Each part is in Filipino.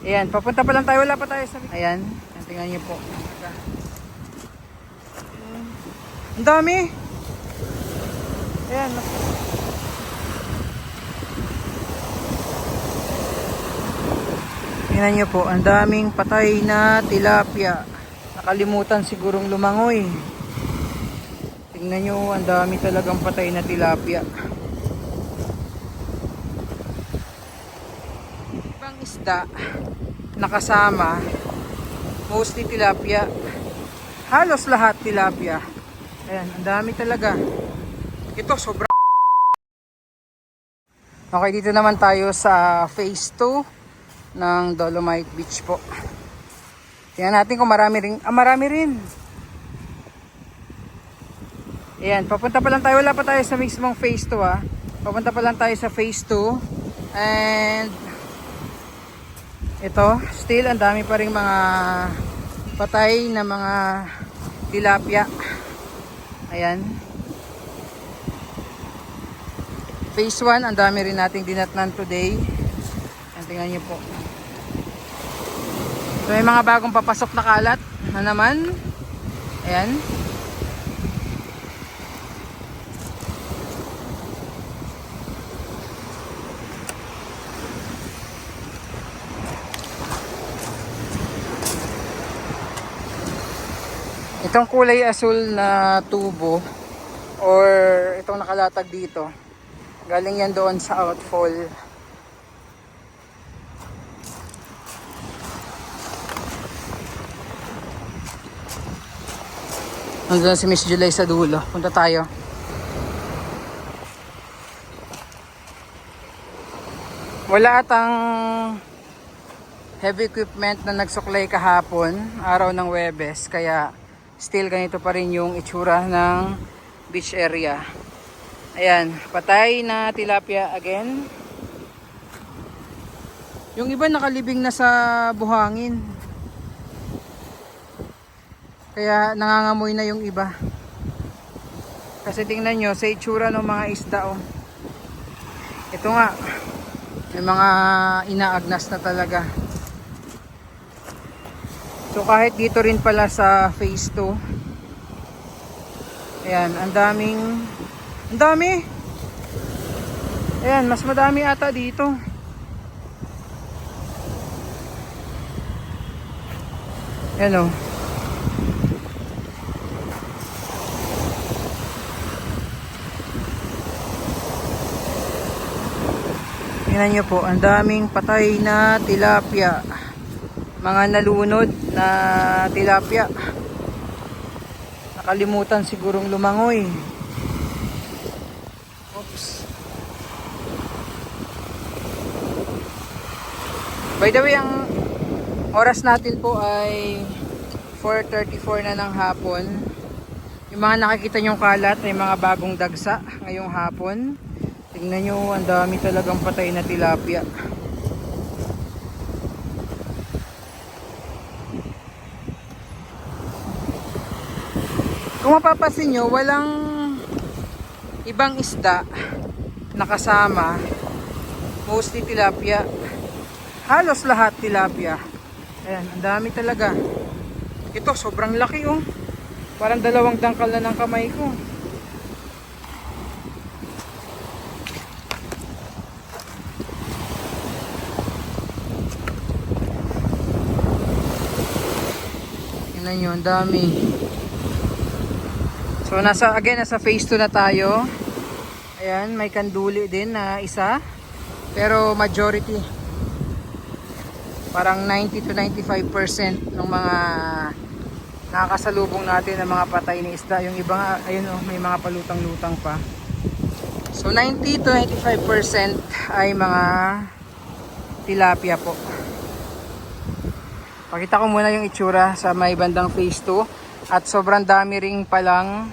Ayan, papunta pa lang tayo. Wala pa tayo sa... Ayan, tingnan niyo po. Ang dami. Ayan. Tingnan niyo po, ang daming patay na tilapia. Nakalimutan sigurong lumangoy. Tingnan niyo, ang dami talagang patay na tilapia. Ibang isda nakasama mostly tilapia. Halos lahat tilapia. Ayan, ang dami talaga. Ito, sobra. Okay, dito naman tayo sa phase 2 ng Dolomite Beach po. Tingnan natin kung marami rin. Ah, marami rin. Ayan, papunta pa lang tayo. Wala pa tayo sa mismong phase 2 ah. Papunta pa lang tayo sa phase 2. And ito, still ang dami pa rin mga patay na mga tilapia. Ayan. Phase 1, ang dami rin nating dinatnan today. Ayan, tingnan nyo po. So, may mga bagong papasok na kalat na naman. Ayan. Itong kulay asul na tubo or itong nakalatag dito galing yan doon sa outfall Nandun si Miss July sa dulo. Punta tayo. Wala atang heavy equipment na nagsuklay kahapon, araw ng Webes, kaya still ganito pa rin yung itsura ng beach area. Ayan, patay na tilapia again. Yung iba nakalibing na sa buhangin. Kaya nangangamoy na yung iba. Kasi tingnan nyo sa itsura ng mga isda oh. Ito nga, may mga inaagnas na talaga. So kahit dito rin pala sa phase 2. Ayan, ang daming ang dami. Ayan, mas madami ata dito. Ayan o. Tingnan nyo po, ang daming patay na tilapia. Mga nalunod na tilapia. Nakalimutan sigurong lumangoy. Oops. By the way, ang oras natin po ay 4.34 na ng hapon. Yung mga nakikita nyong kalat ay mga bagong dagsa ngayong hapon. Tingnan nyo, ang dami talagang patay na tilapia. Kung mapapasin nyo, walang ibang isda nakasama. Mostly tilapia. Halos lahat tilapia. Ayan, ang dami talaga. Ito, sobrang laki oh. Parang dalawang dangkal na ng kamay ko. Tingnan nyo, ang dami. So nasa again nasa phase 2 na tayo. Ayan, may kanduli din na isa. Pero majority parang 90 to 95% ng mga nakakasalubong natin ng mga patay na isda. Yung iba nga, ayun oh, may mga palutang-lutang pa. So 90 to 95% ay mga tilapia po. Pakita ko muna yung itsura sa may bandang phase 2 at sobrang dami ring palang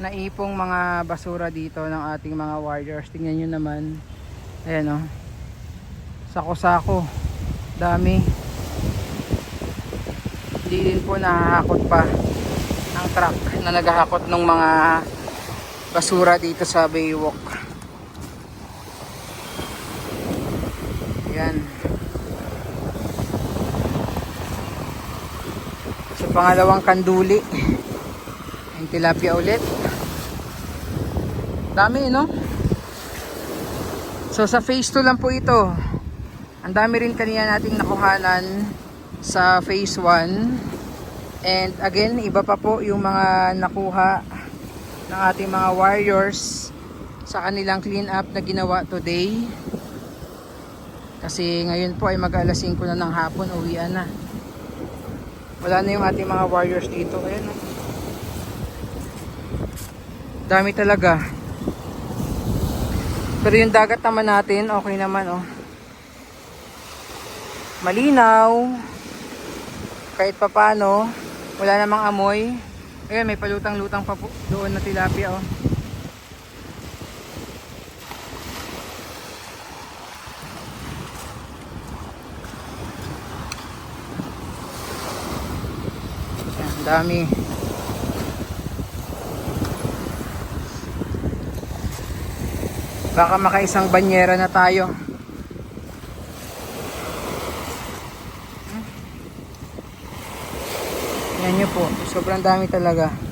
naipong mga basura dito ng ating mga warriors. Tingnan nyo naman. Ayan o. Oh. Sako-sako. Dami. Hindi din po nahahakot pa ang truck na naghahakot ng mga basura dito sa Baywalk. Ayan. So pangalawang kanduli. Yung tilapia ulit. Dami no? So sa phase 2 lang po ito. Ang dami rin kanina nating nakuhanan sa phase 1. And again, iba pa po yung mga nakuha ng ating mga warriors sa kanilang clean up na ginawa today. Kasi ngayon po ay mag alas 5 na ng hapon, uwian na. Wala na yung ating mga warriors dito. Ayan. oh. Dami talaga. Pero yung dagat naman natin, okay naman oh. Malinaw. Kahit papano, wala namang amoy. Ayan, may palutang-lutang pa po doon na tilapia oh. Dami. Baka makaisang banyera na tayo. Yan nyo po. Sobrang dami talaga.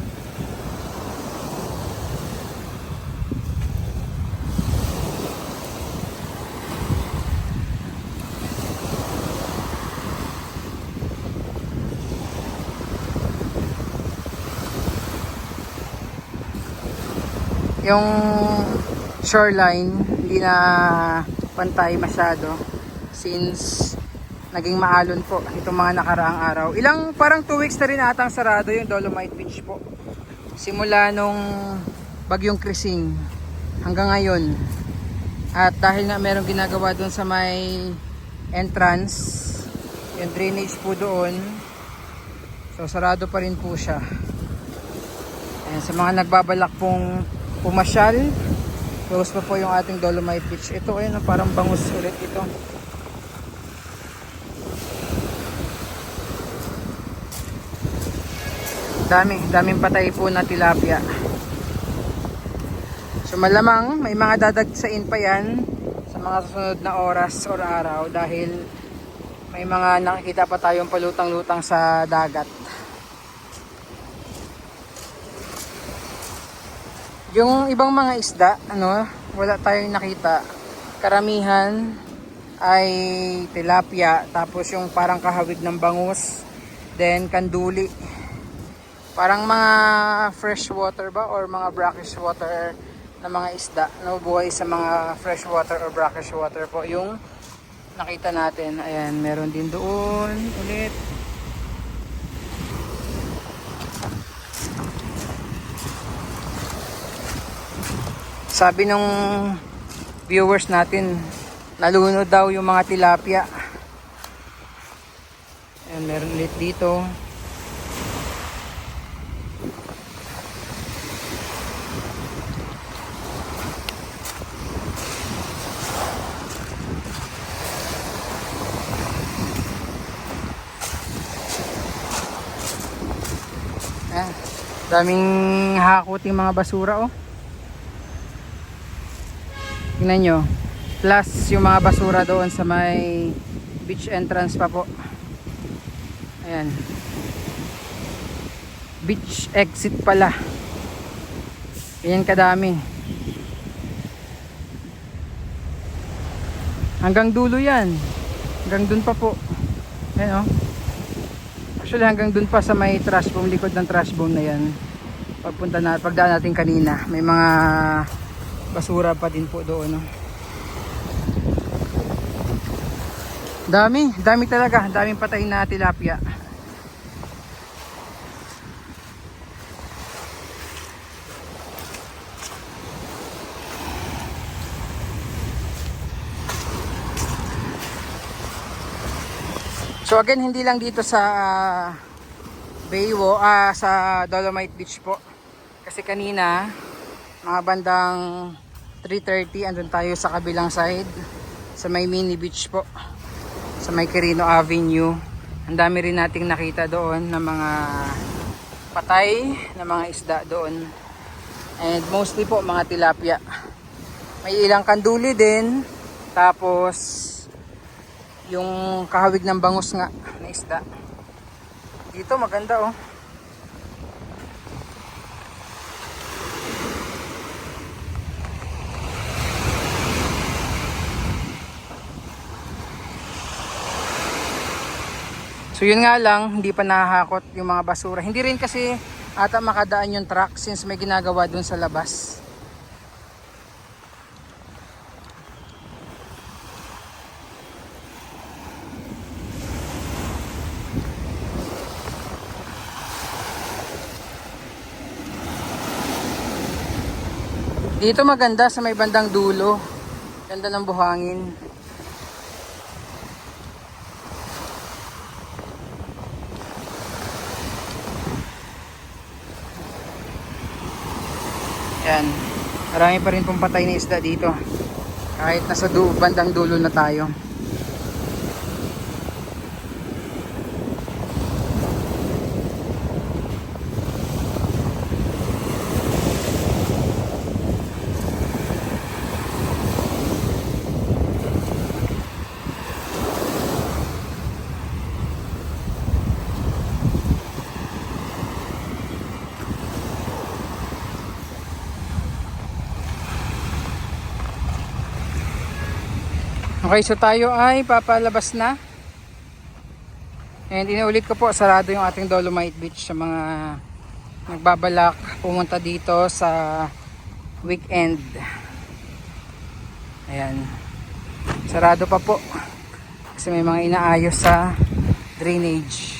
Yung shoreline hindi na pantay masyado since naging maalon po itong mga nakaraang araw. Ilang parang 2 weeks na rin atang sarado yung Dolomite Beach po. Simula nung bagyong Krising hanggang ngayon. At dahil nga merong ginagawa doon sa may entrance, yung drainage po doon, so sarado pa rin po siya. Ayan, sa mga nagbabalak pong pumasyal, close pa po yung ating Dolomite Beach. Ito ayun, parang bangus ulit ito. Dami, daming patay po na tilapia. So malamang may mga dadagsain pa yan sa mga susunod na oras or araw dahil may mga nakikita pa tayong palutang-lutang sa dagat. Yung ibang mga isda, ano, wala tayong nakita. Karamihan ay tilapia, tapos yung parang kahawig ng bangus, then kanduli. Parang mga fresh water ba or mga brackish water na mga isda na buhay sa mga fresh water or brackish water po yung nakita natin. Ayan, meron din doon ulit. Sabi nung viewers natin, nalunod daw yung mga tilapia. Ayan, meron ulit dito. Ayan, daming hakuting mga basura oh. Tingnan nyo. Plus yung mga basura doon sa may beach entrance pa po. Ayan. Beach exit pala. Ganyan kadami. Hanggang dulo yan. Hanggang dun pa po. Ayan oh. Actually hanggang dun pa sa may trash boom, likod ng trash boom na yan. Pagpunta na, pagdaan natin kanina, may mga basura pa din po doon. No? Dami, dami talaga. Daming patay na tilapia. So again, hindi lang dito sa uh, Baywo, ah, sa Dolomite Beach po. Kasi kanina, mga bandang 3.30 andun tayo sa kabilang side sa may mini beach po sa may Quirino Avenue. Ang dami rin nating nakita doon ng mga patay na mga isda doon. And mostly po mga tilapia. May ilang kanduli din tapos yung kahawig ng bangus nga na isda. Dito maganda oh. So yun nga lang, hindi pa nahahakot yung mga basura. Hindi rin kasi ata makadaan yung truck since may ginagawa dun sa labas. Dito maganda sa may bandang dulo. Ganda ng buhangin. Yan. Marami pa rin pong patay na isda dito. Kahit nasa du bandang dulo na tayo. Okay, so tayo ay papalabas na. And inuulit ko po, sarado yung ating Dolomite Beach sa mga nagbabalak pumunta dito sa weekend. Ayan. Sarado pa po. Kasi may mga inaayos sa drainage.